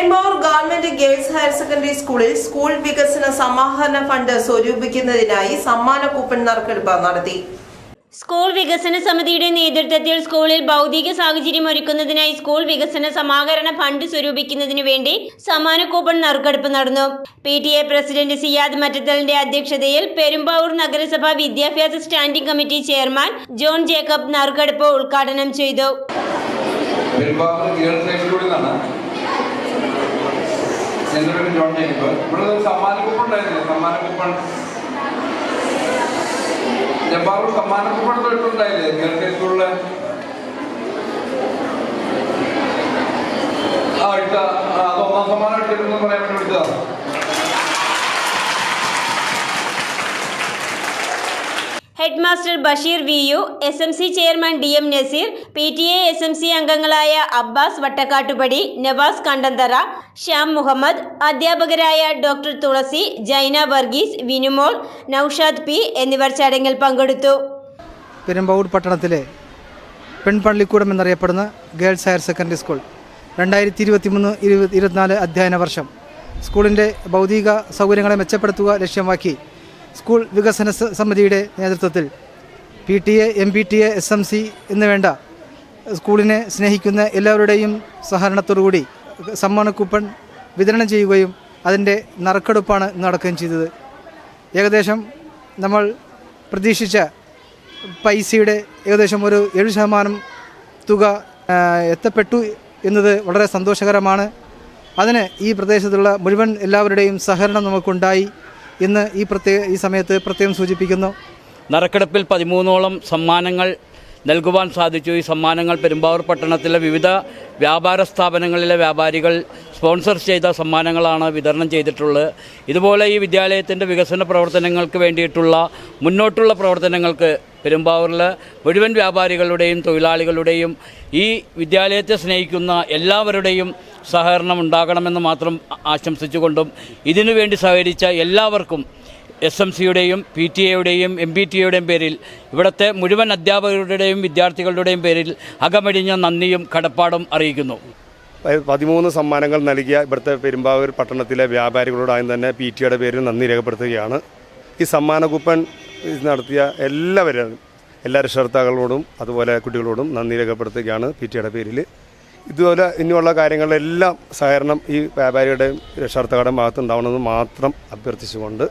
Perumbavoor government girls higher secondary സ്കൂളിൽ school വികസന സമാഹരണ ഫണ്ട് സ്വരൂപിക്കുന്നതിനായി സമ്മാന കൂപ്പൺ നറുക്കെടുപ്പ് നടത്തി. സ്കൂൾ വികസന സമിതിയുടെ നേതൃത്വത്തിൽ സ്കൂളിൽ ഭൗതിക സാഹചര്യം ഒരുക്കുന്നതിനായി സ്കൂൾ വികസന സമാഹരണ ഫണ്ട് സ്വരൂപിക്കുന്നതിനു വേണ്ടി സമാന കൂപ്പൺ നറുക്കെടുപ്പ് നടന്നു. P T A president Siyad മറ്റത്തലിന്റെ അധ്യക്ഷതയിൽ പെരുമ്പാവൂർ നഗരസഭ വിദ്യാഭ്യാസ standing committee chairman John Jacob നറുക്കെടുപ്പ് ഉദ്ഘാടനം ചെയ്തു. നിന്നാണ് ജോൺ ജേക്കബ് ഇവിടെ ഒരു സമ്മാന കൂപ്പൺ ഉണ്ടായിരുന്നില്ലേ സമ്മാന കൂപ്പൺ ജബ്ബാറൂർ സമ്മാന കൂപ്പൺ തൊട്ടുണ്ടായില്ലേ ഗേൾസ് ഹൈസ്കൂളിൽ ആ ഇട്ട അത് ഒന്നാം സമ്മാനം ഇട്ടിരുന്നു പറയാൻ വേണ്ടി വിളിച്ചതാണ് head master Basheer V U S M C chairman D M Naseer P T A S M C അംഗങ്ങളായ അബ്ബാസ് വട്ടക്കാട്ടുപടി നവാസ് കണ്ടന്തറ ശ്യാം മുഹമ്മദ് അധ്യാപകരായ ഡോക്ടർ തുളസി ജൈന വർഗീസ് വിനുമോൾ നൌഷാദ് പി എന്നിവർ ചടങ്ങിൽ പങ്കെടുത്തു. പെരുമ്പാവൂർ പട്ടണത്തിലെ പെൺപള്ളിക്കൂടം എന്നറിയപ്പെടുന്ന ഗേൾസ് ഹയർ സെക്കൻഡറി സ്കൂൾ രണ്ടായിരത്തി ഇരുപത്തി മൂന്ന് ഇരുപത് ഇരുപത്തിനാല് അധ്യയന വർഷം സ്കൂളിന്റെ ഭൗതിക സൗകര്യങ്ങളെ മെച്ചപ്പെടുത്തുക ലക്ഷ്യമാക്കി സ്കൂൾ വികസന സമിതിയുടെ നേതൃത്വത്തിൽ P T A M P T A S M C എന്ന് വേണ്ട സ്കൂളിനെ സ്നേഹിക്കുന്ന എല്ലാവരുടെയും സഹകരണത്തോടുകൂടി സമ്മാന കൂപ്പൺ വിതരണം ചെയ്യുകയും അതിന്റെ നറുക്കെടുപ്പാണ് നടക്കുകയും ചെയ്തത്. ഏകദേശം നമ്മൾ പ്രതീക്ഷിച്ച പൈസയുടെ ഏകദേശം ഒരു ഏഴ് ശതമാനം തുക എത്തപ്പെട്ടു എന്നത് വളരെ സന്തോഷകരമാണ്. അതിന് ഈ പ്രദേശത്തുള്ള മുഴുവൻ എല്ലാവരുടെയും സഹകരണം നമുക്കുണ്ടായി. എന്ന് ഈ പ്രത്യേക ഈ സമയത്ത് പ്രത്യേകം സൂചിപ്പിക്കുന്നു. നറുക്കെടുപ്പിൽ പതിമൂന്നോളം സമ്മാനങ്ങൾ നൽകുവാൻ സാധിച്ചു. ഈ സമ്മാനങ്ങൾ പെരുമ്പാവൂർ പട്ടണത്തിലെ വിവിധ വ്യാപാര സ്ഥാപനങ്ങളിലെ വ്യാപാരികൾ സ്പോൺസർ ചെയ്ത സമ്മാനങ്ങളാണ് വിതരണം ചെയ്തിട്ടുള്ളത്. ഇതുപോലെ ഈ വിദ്യാലയത്തിന്റെ വികസന പ്രവർത്തനങ്ങൾക്ക് വേണ്ടിയിട്ടുള്ള മുന്നോട്ടുള്ള പ്രവർത്തനങ്ങൾക്ക് പെരുമ്പാവൂരിലെ മുഴുവൻ വ്യാപാരികളുടെയും തൊഴിലാളികളുടെയും ഈ വിദ്യാലയത്തെ സ്നേഹിക്കുന്ന എല്ലാവരുടെയും സഹകരണം ഉണ്ടാകണമെന്ന് മാത്രം ആശംസിച്ചുകൊണ്ടും ഇതിനുവേണ്ടി സഹകരിച്ച എല്ലാവർക്കും എസ് എം സിയുടെയും പി ടി എയുടെയും എം പി ടി എയുടെയും പേരിൽ ഇവിടുത്തെ മുഴുവൻ അധ്യാപകരുടെയും വിദ്യാർത്ഥികളുടെയും പേരിൽ അകമടിഞ്ഞ നന്ദിയും കടപ്പാടും അറിയിക്കുന്നു. പതിമൂന്ന് സമ്മാനങ്ങൾ നൽകിയ ഇവിടുത്തെ പെരുമ്പാവൂർ പട്ടണത്തിലെ വ്യാപാരികളോടായും തന്നെ പി ടിയുടെ പേരിൽ നന്ദി രേഖപ്പെടുത്തുകയാണ്. ഈ സമ്മാന കൂപ്പൺ നടത്തിയ എല്ലാവരും എല്ലാ രക്ഷകർത്താക്കളോടും അതുപോലെ കുട്ടികളോടും നന്ദി രേഖപ്പെടുത്തുകയാണ് പി ടിയുടെ പേരിൽ. ഇതുപോലെ ഇനിയുള്ള കാര്യങ്ങളിലെല്ലാം സഹകരണം ഈ വ്യാപാരിയുടെയും രക്ഷകർത്താക്കളുടെയും ഭാഗത്തുണ്ടാവണമെന്ന് മാത്രം അഭ്യർത്ഥിച്ചുകൊണ്ട്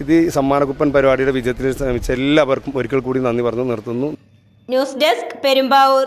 ഇത് ഈ സമ്മാനക്കുപ്പൻ പരിപാടിയുടെ വിജയത്തിൽ ശ്രമിച്ച എല്ലാവർക്കും ഒരിക്കൽ കൂടി നന്ദി പറഞ്ഞു നിർത്തുന്നു. News desk Perumbavoor.